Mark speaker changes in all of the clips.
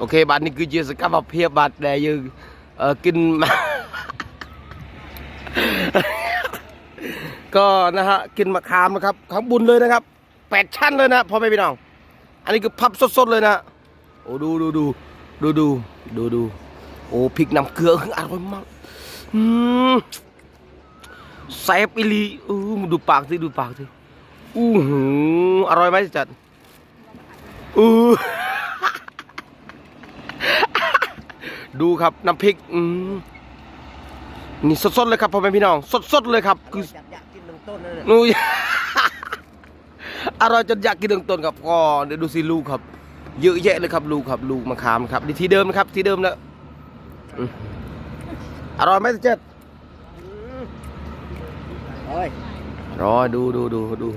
Speaker 1: អូខេបាទនេះគឺជាសកម្មភាពបាទដែលយើងអឺกิน ก็นะฮะกินมะขามนะครับข้างบนเลยนะครับแปดชั้นเลยนะพ่อแม่พี่น้อง อันนี้คือพับสดๆเลยนะโอ้ดูดูดูดูดูดูดูโอ้พริกน้ำเกลืออร่อยมากอืมแซ่บอีหลีอู้มึงดูปากสิดูปากสิอู้หูอร่อยไหมจัดอู้ ดูครับน้ำพริกอืมนี่สดๆเลยครับพ่อแม่พี่น้อง สดๆเลยครับคือ
Speaker 2: อยากอยากกินหนึ่งต้นนั่นแหละ
Speaker 1: นูอร่อยจนอยากกินถึงต้นครับก็เดี๋ยวดูสิลูกครับ เยอะแยะเลยครับลูกครับ ลูกมะขามครับนี่ที่เดิมนะครับ ที่เดิมแล้วอืมอร่อยไหมเจ็ด
Speaker 2: โอ้ย
Speaker 1: รอดูดูดูดู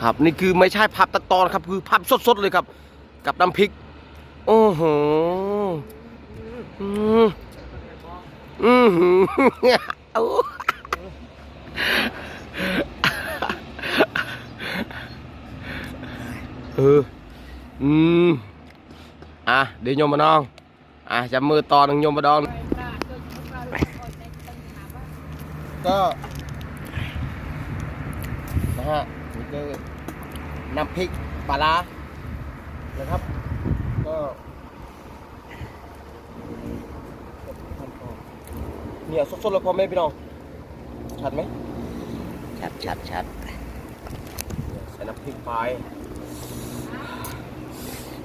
Speaker 1: ครับ นี่คือไม่ใช่พับตะตอนครับ คือพับสดๆเลยครับ กับน้ำพริก โอ้โห อืมอืมเอาเอออืมอะเดี๋ยวโยมมาน้องอะจับมือตอนหนึ่งโยมมาดองก็นะฮะนี่คือน้ำพริกปลาร้านะครับ ก็ เนี่ยสดๆเลยพ่อแม่พี่น้องชัดไหม
Speaker 2: ชัดชัดชัด
Speaker 1: ใส่น้ำพริกไป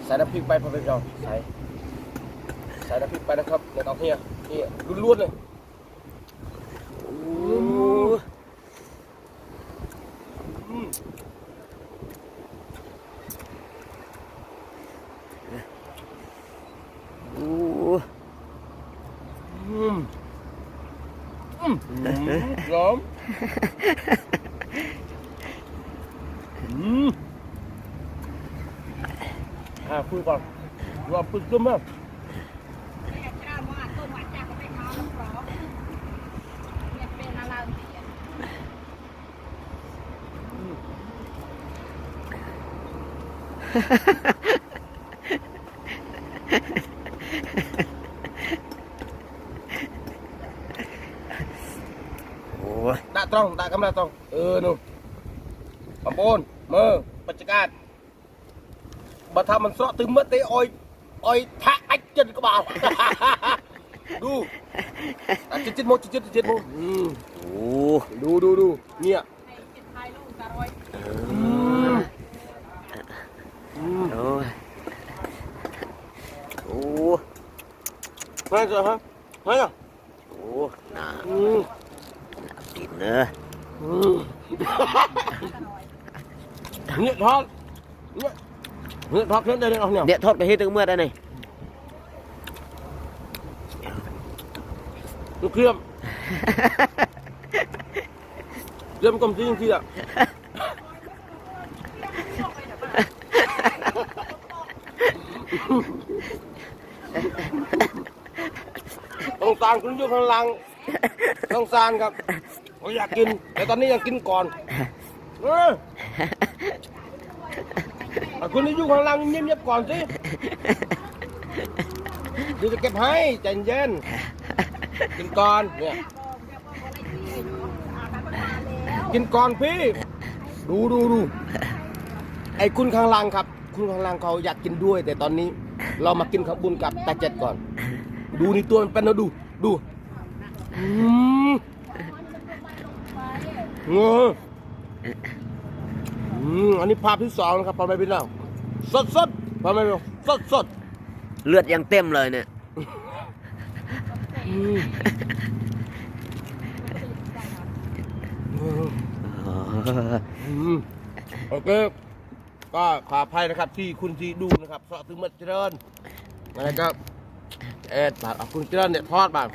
Speaker 1: ใส่น้ำพริกไปพ่อแม่พี่น้องใส่ใส่น้ำพริกไปนะครับเดี๋ยวเอาเนี่ยนี่ล้วนๆเลยโอ้อืม
Speaker 2: อู้
Speaker 1: อืม หอมอ่าคุยก่อนรอปึ๊กด้วยมั้ย
Speaker 2: โอ้ ย
Speaker 1: ដាក់ត្រង់ដាក់កាមេរ៉ាត្រង់អឺនោះបងប្អូនមើលបច្ចុប្បន្នបើថាមិនស្រកទៅមើលទេអុយអុយថាក់អាចចិត្តក្បាល ดูអាចិត្តចិត្តមកចិត្តចិត្តចិត្តមកអឺ
Speaker 2: โอ้
Speaker 1: ดูดูดูเนี่ยอืมอืม
Speaker 2: โอ้ยโอ้
Speaker 1: เฮ้ยเจ้าฮะเฮ้ยอ่ะ
Speaker 2: โอ้หนา
Speaker 1: อืม
Speaker 2: กินเนอะ
Speaker 1: อืมเนี่ยทอดเนี่ยเนี่ยทอดเพื่อนได้เลยเอาเนี่ย
Speaker 2: เนี่ยทอดไปให้ถึงเมื่อได้ไหน
Speaker 1: ลูกเครื่องเริ่มกลมจริงจริงอะต้องสารคุณอยู่ข้างหลัง ต้องสารครับผมอยากกิน แต่ตอนนี้ยังกินก่อนเอออะคุณที่อยู่ข้างหลังเงียบๆก่อนสิเดี๋ยวจะเก็บให้ใจเย็นกินก่อนเนี่ยกินก่อนพี่ ดูดูดูไอ้คุณข้างล่างครับ คุณข้างล่างเขาอยากกินด้วย แต่ตอนนี้ เรามากินข้าวบุญกับตาเจ็ดก่อน ดูนี่ตัวมันเป็นนะดูดู อืมเงออืมอันนี้ภาพที่สองนะครับพ่อแม่พี่น้องสดสดๆพ่อแม่พี่น้องสดสด
Speaker 2: เลือดยังเต็มเลยเนี่ย
Speaker 1: ๆอืมอืม
Speaker 2: โอ้
Speaker 1: อืมโอเค ก็ขออภัยนะครับ ที่คุณที่ดูนะครับสอถึงมาเจริญอะไรก็เอ็ดบาทเอาคุณเจริญเนี่ยทอดบาท